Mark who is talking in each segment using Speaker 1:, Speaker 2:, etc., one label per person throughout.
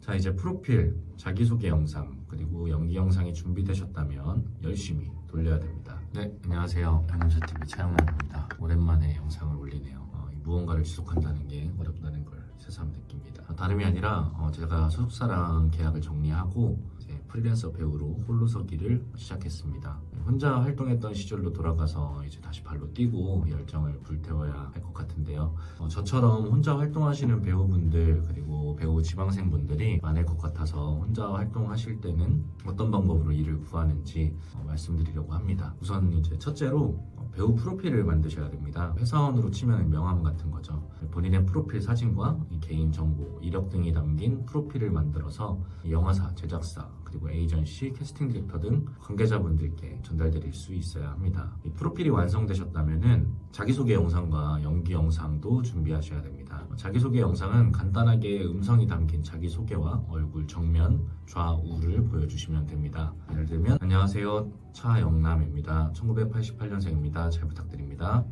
Speaker 1: 자 이제 프로필, 자기소개 영상 그리고 연기 영상이 준비되셨다면 열심히 돌려야 됩니다. 네 안녕하세요 양문자TV 차영남입니다. 오랜만에 영상을 올리네요. 어, 이 무언가를 지속한다는 게 어렵다는 걸 새삼 느낍니다. 어, 다름이 아니라 어, 제가 소속사랑 계약을 정리하고 프리랜서 배우로 홀로 서기를 시작했습니다. 혼자 활동했던 시절로 돌아가서 이제 다시 발로 뛰고 열정을 불태워야 할 것 같은데요. 어, 저처럼 혼자 활동하시는 배우분들 그리고 배우 지망생분들이 많을 것 같아서 혼자 활동하실 때는 어떤 방법으로 일을 구하는지 어, 말씀드리려고 합니다. 우선 이제 첫째로 어, 배우 프로필을 만드셔야 됩니다. 회사원으로 치면 명함 같은 거죠. 본인의 프로필 사진과 이 개인 정보, 이력 등이 담긴 프로필을 만들어서 이 영화사, 제작사, 그리고 에이전시, 캐스팅 디렉터 등 관계자분들께 전달드릴 수 있어야 합니다. 이 프로필이 완성되셨다면은 자기소개 영상과 연기 영상도 준비하셔야 됩니다. 자기소개 영상은 간단하게 음성이 담긴 자기소개와 얼굴 정면, 좌우를 보여주시면 됩니다. 예를 들면 안녕하세요 차영남입니다. 1988년생입니다. 잘 부탁드립니다.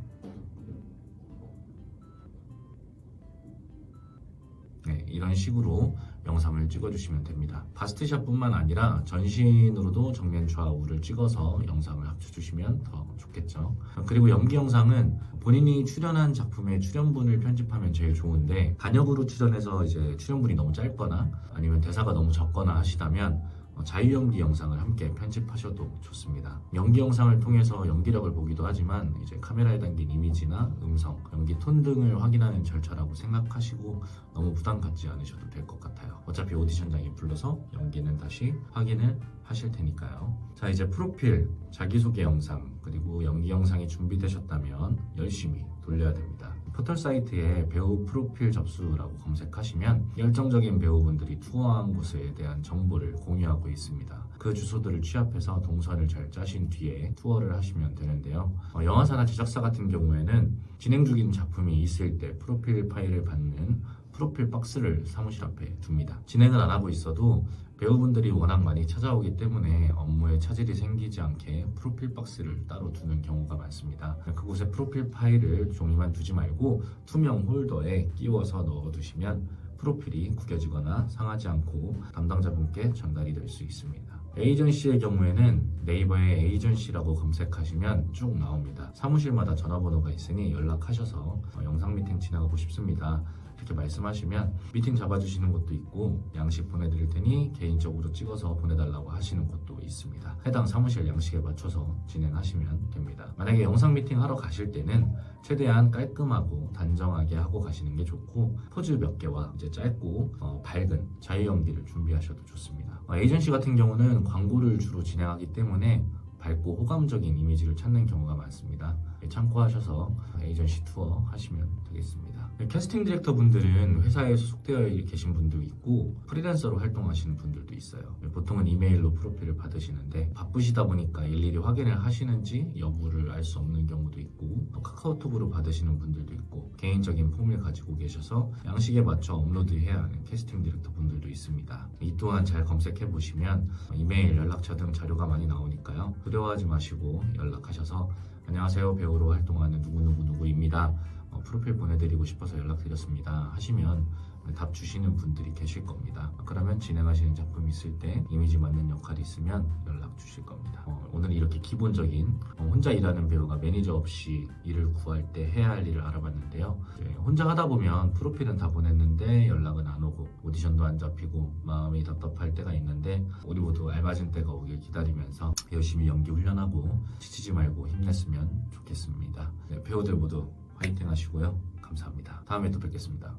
Speaker 1: 네, 이런 식으로 영상을 찍어주시면 됩니다. 바스트샷뿐만 아니라 전신으로도 정면 좌우를 찍어서 영상을 합쳐주시면 더 좋겠죠. 그리고 연기 영상은 본인이 출연한 작품의 출연분을 편집하면 제일 좋은데 단역으로 출연해서 이제 출연분이 너무 짧거나 아니면 대사가 너무 적거나 하시다면 어, 자유 연기 영상을 함께 편집하셔도 좋습니다. 연기 영상을 통해서 연기력을 보기도 하지만 이제 카메라에 담긴 이미지나 음성, 연기 톤 등을 확인하는 절차라고 생각하시고 너무 부담 갖지 않으셔도 될 것 같아요. 어차피 오디션장에 불러서 연기는 다시 확인을 하실 테니까요. 자 이제 프로필, 자기소개 영상 그리고 연기 영상이 준비되셨다면 열심히 돌려야 됩니다. 포털 사이트에 배우 프로필 접수라고 검색하시면 열정적인 배우분들이 투어한 곳에 대한 정보를 공유하고 있습니다. 그 주소들을 취합해서 동선을 잘 짜신 뒤에 투어를 하시면 되는데요. 어, 영화사나 제작사 같은 경우에는 진행 중인 작품이 있을 때 프로필 파일을 받는 프로필 박스를 사무실 앞에 둡니다. 진행을 안 하고 있어도 배우분들이 워낙 많이 찾아오기 때문에 업무에 차질이 생기지 않게 프로필 박스를 따로 두는 경우 가 많습니다. 그곳에 프로필 파일을 종이만 두지 말고 투명 홀더에 끼워서 넣어두시면 프로필이 구겨지거나 상하지 않고 담당자분께 전달이 될 수 있습니다. 에이전시의 경우에는 네이버에 에이전시라고 검색하시면 쭉 나옵니다. 사무실마다 전화번호가 있으니 연락하셔서 어, 영상 미팅 진행하고 싶습니다. 이렇게 말씀하시면 미팅 잡아주시는 곳도 있고 양식 보내드릴 테니 개인적으로 찍어서 보내달라고 하시는 곳도 있습니다. 해당 사무실 양식에 맞춰서 진행하시면 됩니다. 만약에 영상 미팅 하러 가실 때는 최대한 깔끔하고 단정하게 하고 가시는 게 좋고 포즈 몇 개와 이제 짧고 어, 밝은 자유 연기를 준비하셔도 좋습니다. 어, 에이전시 같은 경우는 광고를 주로 진행하기 때문에 밝고 호감적인 이미지를 찾는 경우가 많습니다. 예, 참고하셔서 에이전시 투어 하시면 되겠습니다. 네, 캐스팅 디렉터 분들은 회사에 소속되어 계신 분도 있고 프리랜서로 활동하시는 분들도 있어요. 네, 보통은 이메일로 프로필을 받으시는데 바쁘시다 보니까 일일이 확인을 하시는지 여부를 알 수 없는 경우도 있고 또 카카오톡으로 받으시는 분들도 개인적인 폼을 가지고 계셔서 양식에 맞춰 업로드해야 하는 캐스팅 디렉터 분들도 있습니다. 이 또한 잘 검색해 보시면 이메일, 연락처 등 자료가 많이 나오니까요. 두려워하지 마시고 연락하셔서 안녕하세요 배우로 활동하는 누구누구누구입니다. 어, 프로필 보내드리고 싶어서 연락드렸습니다 하시면 답 주시는 분들이 계실 겁니다. 그러면 진행하시는 작품 있을 때 이미지 맞는 역할이 있으면 연락 주실 겁니다. 어, 오늘 이렇게 기본적인 어, 혼자 일하는 배우가 매니저 없이 일을 구할 때 해야 할 일을 알아봤는데요. 혼자 하다 보면 프로필은 다 보냈는데 연락은 안 오고 오디션도 안 잡히고 마음이 답답할 때가 있는데 우리 모두 알맞은 때가 오길 기다리면서 열심히 연기 훈련하고 지치지 말고 힘냈으면 좋겠습니다. 네, 배우들 모두 화이팅 하시고요. 감사합니다. 다음에 또 뵙겠습니다.